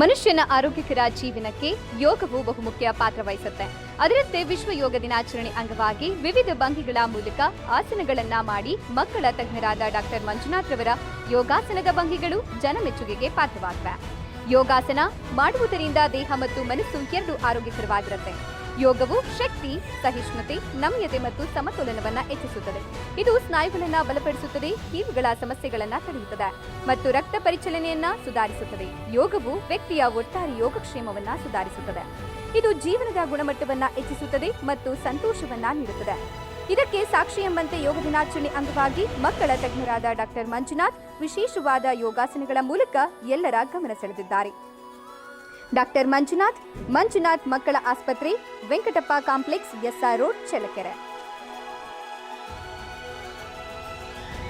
ಮನುಷ್ಯನ ಆರೋಗ್ಯಕರ ಜೀವನಕ್ಕೆ ಯೋಗವು ಬಹುಮುಖ್ಯ ಪಾತ್ರ ವಹಿಸುತ್ತೆ. ಅದರಂತೆ ವಿಶ್ವ ಯೋಗ ದಿನಾಚರಣೆ ಅಂಗವಾಗಿ ವಿವಿಧ ಭಂಗಿಗಳ ಮೂಲಕ ಆಸನಗಳನ್ನ ಮಾಡಿ ಮಕ್ಕಳ ತಜ್ಞರಾದ ಡಾಕ್ಟರ್ ಮಂಜುನಾಥ್ ರವರ ಯೋಗಾಸನದ ಭಂಗಿಗಳು ಜನಮೆಚ್ಚುಗೆಗೆ ಪಾತ್ರವಾಗಿವೆ. ಯೋಗಾಸನ ಮಾಡುವುದರಿಂದ ದೇಹ ಮತ್ತು ಮನಸ್ಸು ಎರಡು ಆರೋಗ್ಯಕರವಾಗಿರುತ್ತೆ. ಯೋಗವು ಶಕ್ತಿ, ಸಹಿಷ್ಣುತೆ, ನಮ್ಯತೆ ಮತ್ತು ಸಮತೋಲನವನ್ನ ಹೆಚ್ಚಿಸುತ್ತದೆ. ಇದು ಸ್ನಾಯುಗಳನ್ನ ಬಲಪಡಿಸುತ್ತದೆ ಕೀವುಗಳ ಸಮಸ್ಯೆಗಳನ್ನ ತಡೆಯುತ್ತದೆ ಮತ್ತು ರಕ್ತ ಪರಿಚಲನೆಯನ್ನ ಸುಧಾರಿಸುತ್ತದೆ. ಯೋಗವು ವ್ಯಕ್ತಿಯ ಒಟ್ಟಾರೆ ಯೋಗಕ್ಷೇಮವನ್ನ ಸುಧಾರಿಸುತ್ತದೆ. ಇದು ಜೀವನದ ಗುಣಮಟ್ಟವನ್ನ ಹೆಚ್ಚಿಸುತ್ತದೆ ಮತ್ತು ಸಂತೋಷವನ್ನ ನೀಡುತ್ತದೆ. ಇದಕ್ಕೆ ಸಾಕ್ಷಿ ಎಂಬಂತೆ ಯೋಗ ದಿನಾಚರಣೆ ಅಂಗವಾಗಿ ಮಕ್ಕಳ ತಜ್ಞರಾದ ಡಾಕ್ಟರ್ ಮಂಜುನಾಥ್ ವಿಶೇಷವಾದ ಯೋಗಾಸನಗಳ ಮೂಲಕ ಎಲ್ಲರ ಗಮನ ಸೆಳೆದಿದ್ದಾರೆ. ಡಾಕ್ಟರ್ ಮಂಜುನಾಥ್ ಮಂಜುನಾಥ್ ಮಕ್ಕಳ ಆಸ್ಪತ್ರೆ Venkatappa complex SR road Challakere.